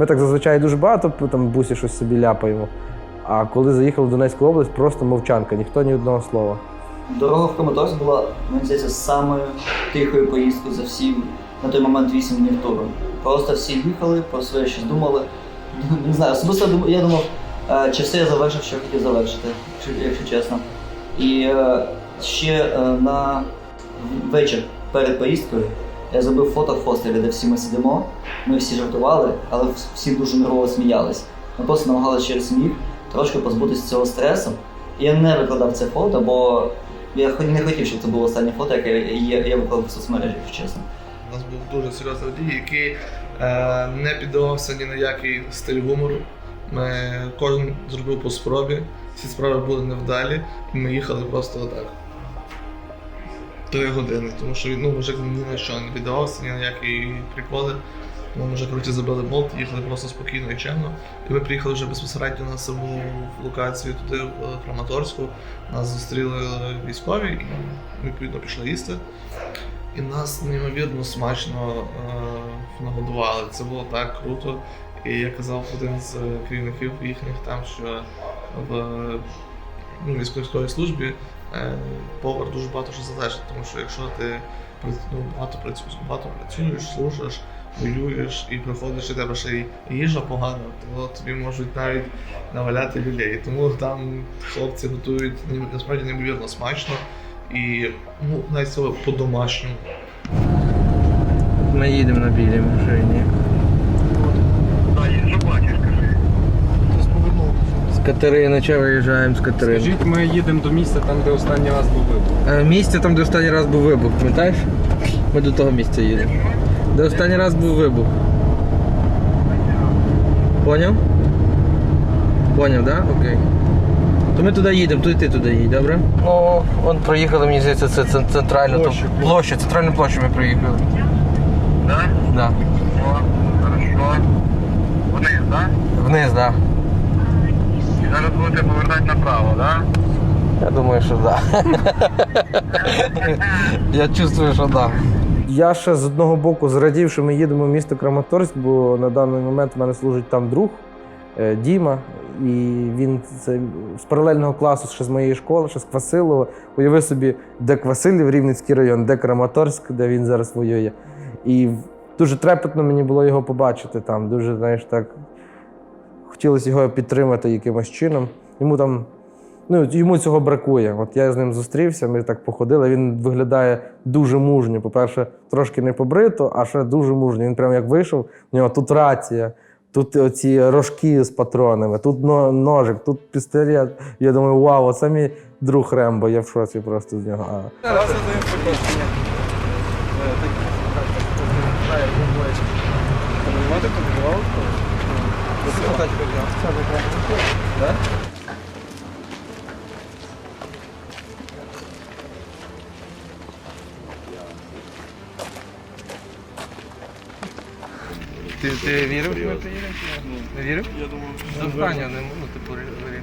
Ми так зазвичай дуже багато там бусі щось собі ляпаємо. А коли заїхали в Донецьку область, просто мовчанка, ніхто ні одного слова. Дорога в Краматорськ була, мені здається, самою тихою поїздкою за всі на той момент 8 днів туру. Просто всі їхали, про своє щось думали. Не знаю, особисто я думав, е, чи все я завершив, що хотів завершити, якщо- якщо чесно. І е, ще е, на вечір перед поїздкою я зробив фото в хостелі, де всі ми сидимо. Ми всі жартували, але всі дуже нервово сміялись. Ми просто намагалися через сміх трошки позбутися цього стресу. І Я не викладав це фото, бо я не хотів, щоб це було останнє фото, яке я, я виклав в соцмережі, якщо чесно. У нас був дуже серйозний водій, який е, не піддавався ні на який стиль гумору. Ми кожен зробив по спробі, всі справи були невдалі, і ми їхали просто отак. Три години, тому що ну, мужик ні на що не піддавався, ні на які приколи. Ми вже коротше забили болт, їхали просто спокійно і чемно. І ми приїхали вже безпосередньо на саму локацію туди, в Краматорську. Нас зустріли військові і відповідно пішли їсти. І нас неймовірно смачно е, нагодували. Це було так круто. І я казав один з керівників їхніх там, що в ну, військовій службі е, повар дуже багато що залежить, тому що якщо ти ну, багато працюєш, багато працюєш, служиш, воюєш і приходиш і тебе ще й їжа погана, то тобі можуть навіть наваляти людей. Тому там хлопці готують насправді неймовірно смачно і ну, навіть це по-домашньому. Ми їдемо на білій машині. З Катеринича виїжджаємо з Катерини. Скажіть, ми їдемо до місця там, де останній раз був вибух. Е, Місце там, де останній раз був вибух, пам'ятаєш? Ми до того місця їдемо. Де останній раз був вибух. Поняв? Поняв, так? Да? Окей. То ми туди їдемо, то і ти туди їдь, добре? Ну, он проїхали, мені здається, це цен- центральну Площу. площу, центральну площу ми проїхали. Да? Да. Хорошо. Вниз, да? Вниз, так. Да. Зараз будете повертати направо, да? Я думаю, що так. Я чувствую, що так. Я ще з одного боку зрадів, що ми їдемо в місто Краматорськ, бо на даний момент в мене служить там друг е, Діма. І він це з паралельного класу ще з моєї школи, ще з Квасилова. Уяви собі, де Квасилів, Рівненський район, де Краматорськ, де він зараз воює. І дуже трепетно мені було його побачити там. Дуже, знаєш, так хотілося його підтримати якимось чином. Йому там ну, йому цього бракує. От я з ним зустрівся, ми так походили. Він виглядає дуже мужньо. По-перше, трошки не побрито, а ще дуже мужньо. Він прямо як вийшов, в нього тут рація, тут оці рожки з патронами, тут ножик, тут пістолет. Я думаю, вау, оце мій друг Рембо, я в шоці просто з нього. А. Ти, ти вірив, що ми приїдемо? Не вірив? Я думав, що не ну, типу, вирішувати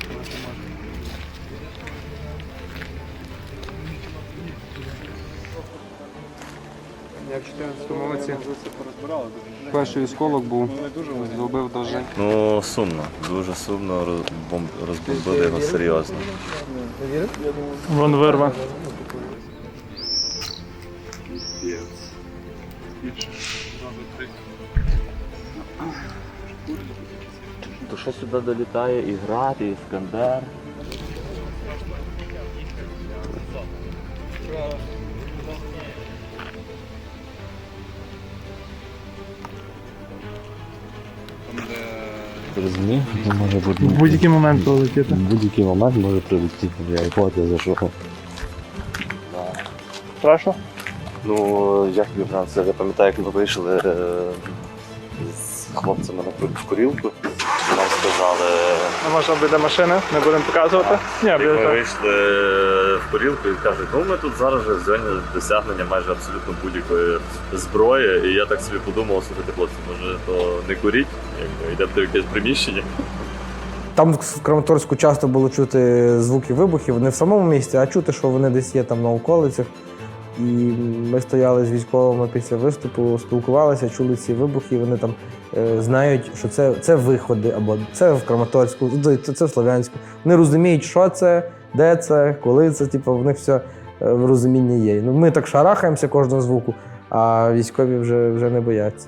Я в 14 році перший військовик був, зробив довжень. Ну, сумно, дуже сумно, розбомбили його серйозно. Вон вирва. То що сюди долітає і град, і Іскандер. Ти розумієш, може бути В будь-який момент полетіти. в будь-який момент може прилетіти. Я гіпотеза, що Страшно? Ну, як тобі прям це, я пам'ятаю, як ми вийшли е, з хлопцями на в курілку. Сказали, А можна біля машини, не будемо показувати? Ні, як ми вийшли в курілку і кажуть, ну ми тут зараз вже в зоні досягнення майже абсолютно будь-якої зброї. І я так собі подумав, слухайте, хлопці, може то не куріть, якби йдемо в якесь приміщення. Там в Краматорську часто було чути звуки вибухів, не в самому місці, а чути, що вони десь є там на околицях. І ми стояли з військовими після виступу, спілкувалися, чули ці вибухи. Вони там е, знають, що це, це виходи, або це в Краматорську, це, це в Слов'янську. Вони розуміють, що це, де це, коли це. Типу, в них все е, розуміння є. Ну, ми так шарахаємося кожного звуку, а військові вже, вже не бояться.